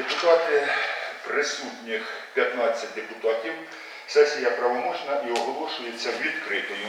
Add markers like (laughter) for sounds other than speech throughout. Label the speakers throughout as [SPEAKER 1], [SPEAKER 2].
[SPEAKER 1] Депутати присутніх 15 депутатів. Сесія правомочна і оголошується відкритою.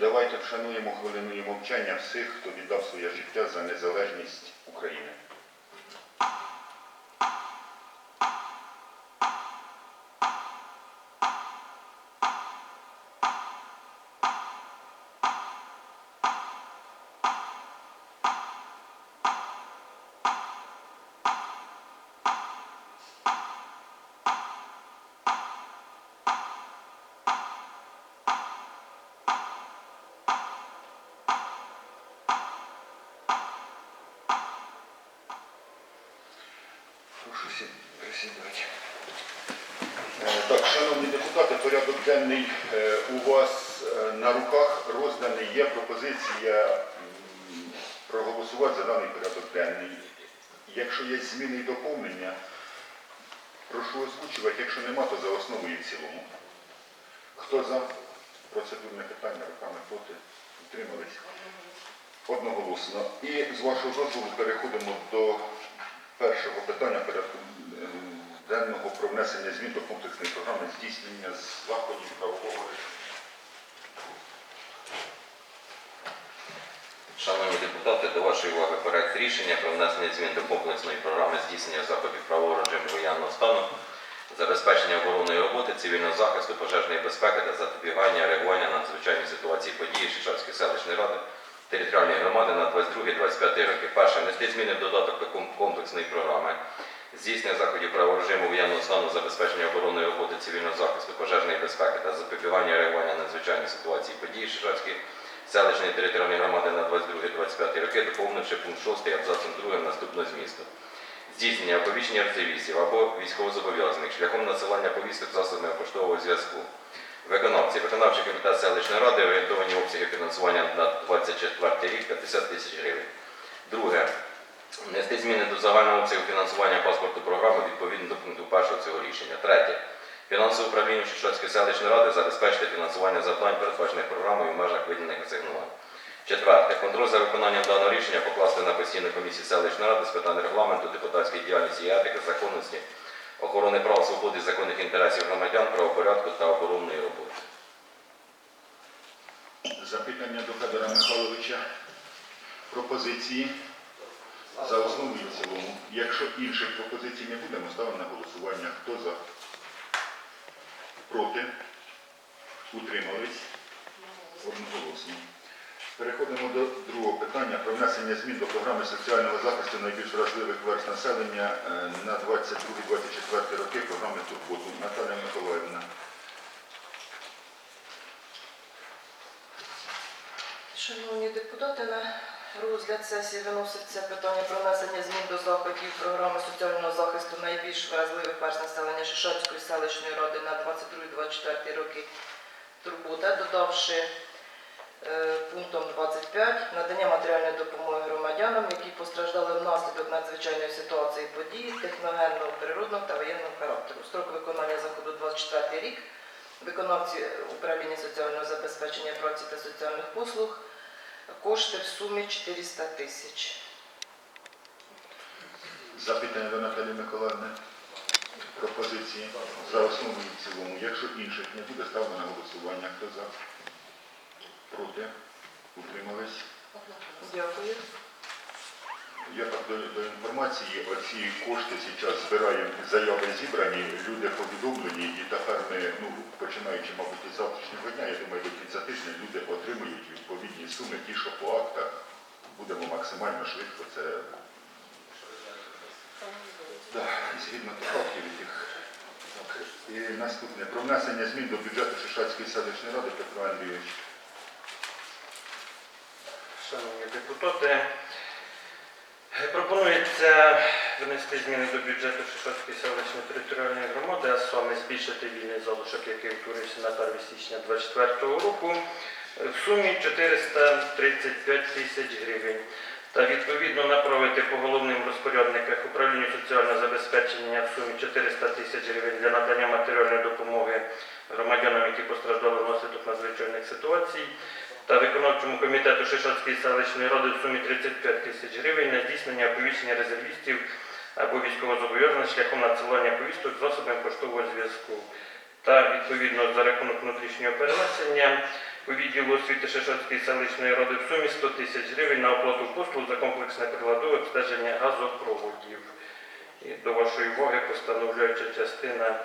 [SPEAKER 1] Давайте вшануємо хвилиною мовчання всіх, хто віддав своє життя за незалежність України. Прошу сі- присідати. Е, Так, шановні депутати, порядок денний е, у вас е, на руках розданий. Є пропозиція проголосувати за даний порядок денний. Якщо є зміни і доповнення, прошу озвучувати. Якщо нема, то за основу і в цілому. Хто за процедурне питання руками проти? Утримались? Одноголосно. І з вашого дозволу переходимо до першого питання порядку е, денного про внесення змін до комплексної програми здійснення заходів правового режиму.
[SPEAKER 2] Шановні депутати, до вашої уваги проект рішення про внесення змін до комплексної програми здійснення заходів правового режиму воєнного стану, забезпечення оборонної роботи, цивільного захисту, пожежної безпеки та запобігання реагування на надзвичайні ситуації події Шишацької селищної ради територіальної громади на 22-25 роки. Перше, внести зміни в додаток до комплексної програми здійснення заходів правового режиму воєнного стану, забезпечення оборонної роботи, цивільного захисту, пожежної безпеки та запобігання реагування на надзвичайні ситуації події Шишацької селищної територіальної громади на 22-25 роки, доповнивши пункт 6 абзацом 2 наступного змісту. Здійснення оповіщення резервістів або військовозобов'язаних шляхом надсилання повісток засобами поштового зв'язку. Виконавці, виконавчий комітет селищної ради орієнтовані обсяги фінансування на 24 рік 50 тисяч гривень. Друге. Внести зміни до загального обсягу фінансування паспорту програми відповідно до пункту 1 цього рішення. Третє. Фінансове управління Шишацької селищної ради забезпечити фінансування завдань, передбачених програмою в межах виділених асигнувань. Четверте. Контроль за виконанням даного рішення покласти на постійну комісію селищної ради з питань регламенту, депутатської діяльності і етики, законності, охорони прав, свободи законних інтересів громадян, правопорядку та оборонної роботи.
[SPEAKER 1] Запитання до Федора Михайловича. Пропозиції за основу і в цілому. Якщо інших пропозицій не будемо, ставимо на голосування. Хто за? Проти? Утримались? Одноголосно. Переходимо до другого питання про внесення змін до програми соціального захисту найбільш вразливих верст населення е, на 22-24 роки програми Турботу. Наталя Миколаївна.
[SPEAKER 3] Шановні депутати, на розгляд сесії виноситься питання про внесення змін до заходів програми соціального захисту найбільш вразливих верст населення Шишацької селищної ради на 22-24 роки турбота, додавши пунктом 25 надання матеріальної допомоги громадянам, які постраждали внаслідок надзвичайної ситуації події техногенного, природного та воєнного характеру. Строк виконання заходу 24 рік. Виконавці управління соціального забезпечення праці та соціальних послуг кошти в сумі 400 тисяч.
[SPEAKER 1] Запитання до Наталії Миколаївни. Пропозиції за основу і цілому. Якщо інших не буде, ставлено на голосування. Хто за? Проти? Утримались?
[SPEAKER 3] Дякую.
[SPEAKER 1] Я так до, до інформації, оці кошти зараз збираємо, заяви зібрані, люди повідомлені, і тепер ми, ну, починаючи, мабуть, із завтрашнього дня, я думаю, до кінця тижня люди отримують відповідні суми, ті, що по актах, будемо максимально швидко це. Да, згідно тих актів, яких. І наступне. Про внесення змін до бюджету Шишацької селищної ради Петро Андрійович.
[SPEAKER 4] Шановні депутати, пропонується внести зміни до бюджету Шишацької селищної територіальної громади, а саме збільшити вільний залишок, який утворився на 1 січня 2024 року, в сумі 435 тисяч гривень. Та відповідно направити по головним розпорядниках управлінню соціального забезпечення в сумі 400 тисяч гривень для надання матеріальної допомоги громадянам, які постраждали внаслідок надзвичайних ситуацій, та виконавчому комітету Шишацької селищної ради в сумі 35 тисяч гривень на здійснення оповіщення резервістів або військовозобов'язаних шляхом надсилання повісток засобами поштового зв'язку. Та відповідно за рахунок внутрішнього перенесення у відділу освіти Шишацької селищної ради в сумі 100 тисяч гривень на оплату послуг за комплексне приладове обстеження газопроводів. І до вашої уваги постановляюча частина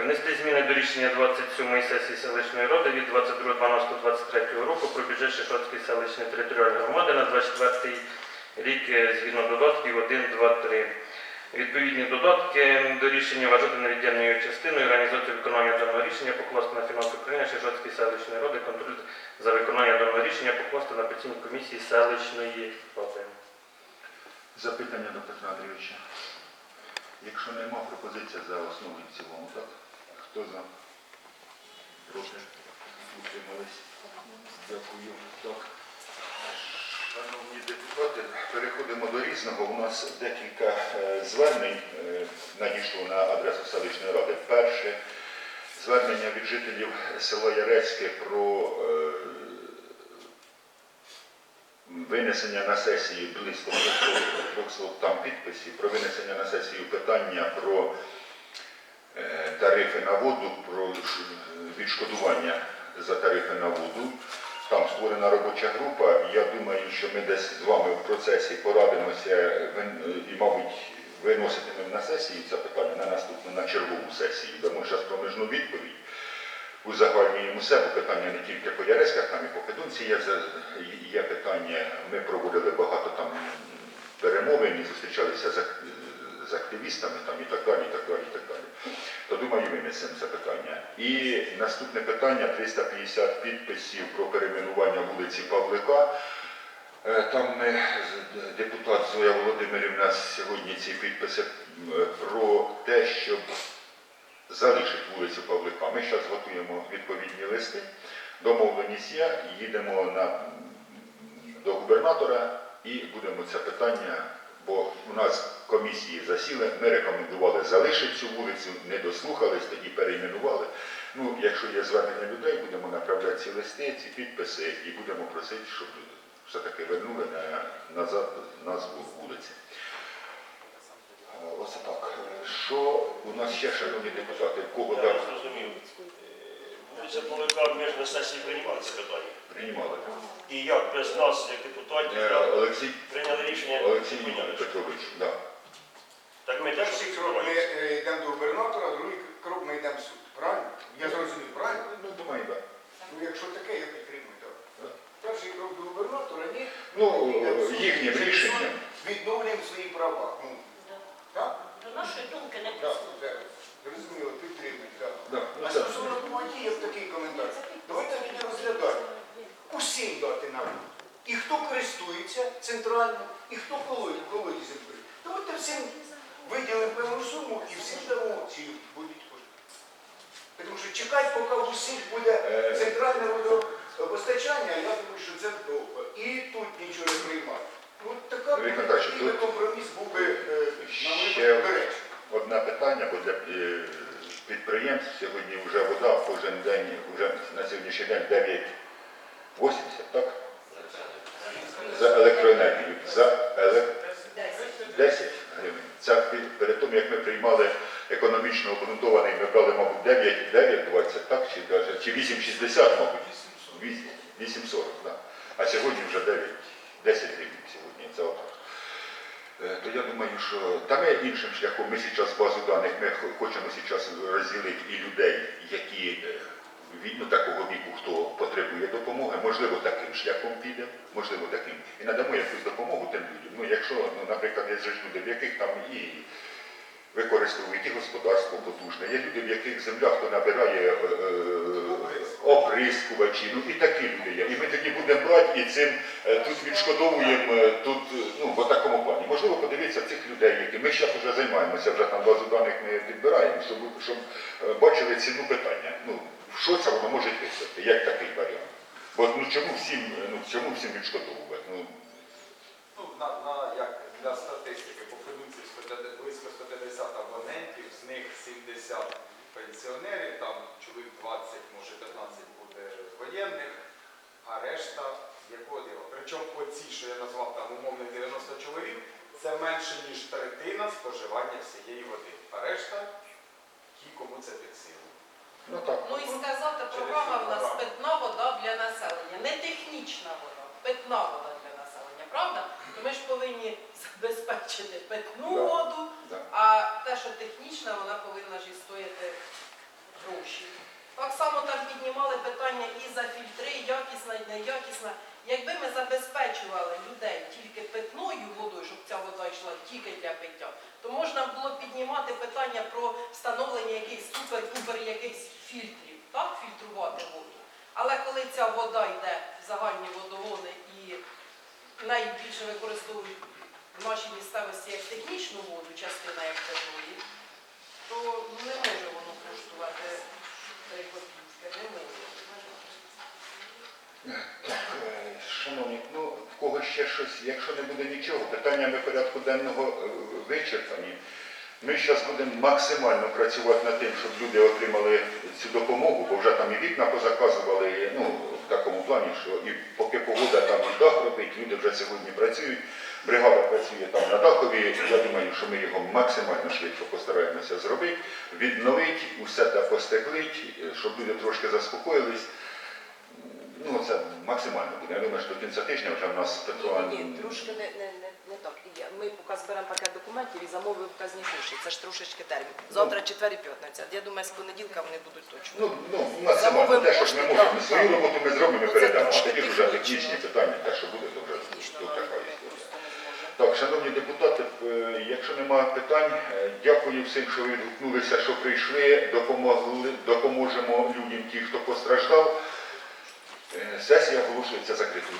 [SPEAKER 4] внести зміни до рішення 27-ї сесії селищної ради від 22.12.23 року про бюджет Шишацької селищної територіальної громади на 24 рік е, згідно додатків 1, 2, 3. Відповідні додатки до рішення вважати невід'ємною частиною організацію виконання даного рішення покласти на фінанси України Шишацької селищної ради, контроль за виконання даного рішення покласти на постійній комісії селищної ради.
[SPEAKER 1] Запитання до Петра Андрійовича. Якщо нема пропозиція за основу і цілому, так? Хто за? Проти? Утримались? Дякую. Так. Шановні депутати, переходимо до різного. У нас декілька е, звернень е, надійшло на адресу селищної ради. Перше звернення від жителів села Ярецьке про е, винесення на сесії близько 300 300 там підписів, про винесення на сесію питання про тарифи на воду, про відшкодування за тарифи на воду. Там створена робоча група. Я думаю, що ми десь з вами в процесі порадимося і, мабуть, виноситимемо на сесії це питання на наступну на чергову сесію. Дамо зараз проміжну відповідь узагальнюємо все, бо питання не тільки по Яреськах, там і по Педунці є, є питання. Ми проводили багато там перемовин і зустрічалися з, активістами там, і так далі, і так далі, і так далі. То думаю, винесемо це питання. І наступне питання 350 підписів про перейменування вулиці Павлика. Е, Там ми, з- депутат Зоя Володимирівна сьогодні ці підписи про те, щоб залишить вулицю Павлика. Ми зараз готуємо відповідні листи. Домовленість є, їдемо на, до губернатора і будемо це питання, бо у нас комісії засіли, ми рекомендували залишити цю вулицю, не дослухались, тоді перейменували. Ну, якщо є звернення людей, будемо направляти ці листи, ці підписи і будемо просити, щоб все-таки вернули на, назад назву вулиці. Е, Ось так. Е, Що у нас ще, шановні депутати, в кого
[SPEAKER 5] Я
[SPEAKER 1] так
[SPEAKER 5] зрозумів. Е, Вулиця Полика, ми ж на сесії приймали це питання.
[SPEAKER 1] приймали?
[SPEAKER 5] І як без нас, як депутатів,
[SPEAKER 1] Е, Олексій,
[SPEAKER 5] прийняли рішення?
[SPEAKER 1] Олексій
[SPEAKER 5] прийняли.
[SPEAKER 1] Петрович, да.
[SPEAKER 5] Так ми теж
[SPEAKER 6] Перший крок ми е, йдемо до губернатора, другий крок ми йдемо в суд. Правильно? Я зрозумів, правильно?
[SPEAKER 1] Ну, думаю, так.
[SPEAKER 6] Ну якщо таке, я підтримую. Так. Перший крок до губернатора, ні.
[SPEAKER 1] Ну,
[SPEAKER 6] Йдемо в суд,
[SPEAKER 1] їхнім
[SPEAKER 6] через
[SPEAKER 1] рішенням.
[SPEAKER 6] Відновлюємо свої права. Ну, так?
[SPEAKER 7] До нашої думки не
[SPEAKER 6] Так,
[SPEAKER 7] прислухали.
[SPEAKER 6] так. Зрозуміло, підтримую. Так.
[SPEAKER 1] Да. Ну,
[SPEAKER 6] А
[SPEAKER 1] це-
[SPEAKER 6] стосовно Куматі, є такий коментар. Давайте тоді розглядати. Усім дати нам. І хто користується центрально, і хто колоді, колоді землі. Давайте всім виділимо певну суму і всім дамо ці будуть кошти. Тому що чекати, поки в усіх буде
[SPEAKER 1] Е.
[SPEAKER 6] центральне водопостачання, я думаю, що це довго. І тут нічого не приймати. Ну, така
[SPEAKER 1] тут
[SPEAKER 6] компроміс був би, е, на доречний.
[SPEAKER 1] Одне питання, бо для е, підприємств сьогодні вже вода кожен день, вже на сьогоднішній день 9,80, так? За електроенергію. За еле- 10 гривень. Це перед тим, як ми приймали економічно обґрунтований, ми брали, мабуть, 9, 9,20, так? Чи, даже- чи 8,60, мабуть. 8,40, так. А сьогодні вже 9, 10 гривень сьогодні. Це отак. Е, То я думаю, що там є іншим шляхом. Ми зараз базу даних, ми хочемо зараз розділити і людей, які ну, такого віку, хто потребує допомоги, можливо, таким шляхом піде, можливо, таким. І надамо якусь допомогу тим людям. Ну, якщо, ну, наприклад, є ж люди, в яких там і використовують і господарство потужне, є люди, в яких земля, хто набирає е, е, оприскувачі, ну і такі люди є. І ми тоді будемо брати і цим е, тут відшкодовуємо е, тут, ну, в такому плані. Можливо, подивитися цих людей, які ми зараз вже займаємося, вже там базу даних ми підбираємо, щоб, щоб е, бачили ціну питання. Ну, що це воно може виставити, як такий варіант. Бо ну чому всім, ну чому всім відшкодовувати? Ну,
[SPEAKER 7] Ну, на, на, як для статистики, по продукції 150 близько 150 абонентів, з них 70 пенсіонерів, там чоловік 20, може 15 буде воєнних, а решта якого діла. Причому оці, що я назвав там умовних 90 чоловік, це менше ніж третина споживання всієї води. А решта ті, кому це під силу.
[SPEAKER 1] Ну так.
[SPEAKER 8] Ну і сказати, програма в нас питна вода для населення, не технічна вода, питна вода для населення, правда? То ми ж повинні (laughs) забезпечити питну
[SPEAKER 1] Да.
[SPEAKER 8] воду,
[SPEAKER 1] Да.
[SPEAKER 8] а те, що технічна, вона повинна ж і стояти гроші. Так само там піднімали питання і за фільтри, якісна, і неякісна. Якби ми забезпечували людей тільки питною водою, щоб ця вода йшла тільки для пиття, то можна було піднімати питання про встановлення якихось супер-пупер якихось фільтрів, так, фільтрувати воду. Але коли ця вода йде в загальні водогони і найбільше використовують в нашій місцевості як технічну воду, частина як питної, то не може воно коштувати три копійки, не може.
[SPEAKER 1] Шановні, ну в кого ще щось, якщо не буде нічого, питаннями порядку денного е, вичерпані. Ми зараз будемо максимально працювати над тим, щоб люди отримали цю допомогу, бо вже там і вікна позаказували, ну в такому плані, що і поки погода там і дах робить, люди вже сьогодні працюють. Бригада працює там на дахові. Я думаю, що ми його максимально швидко постараємося зробити, відновити, усе та постеклить, щоб люди трошки заспокоїлись. Ну, це максимально буде. Я думаю, що до кінця тижня вже в нас.
[SPEAKER 3] Ні, ні, трошки не, не, не, Я- Ми поки зберемо пакет документів і замовимо вказні гроші. Це ж трошечки термін. Завтра четвер і п'ятниця. Я думаю, з понеділка вони будуть точно.
[SPEAKER 1] Ну, ну, максимально
[SPEAKER 3] Замовимо
[SPEAKER 1] те, що ми можемо. Свою роботу ми зробимо
[SPEAKER 3] Ну, це
[SPEAKER 1] передамо, а тоді вже технічні питання, те, що буде, то вже така історія. Так, шановні депутати, е, якщо немає питань, е, дякую всім, що відгукнулися, що прийшли, допомогли, допоможемо людям, ті, хто постраждав. Е, Сесія оголошується закритою.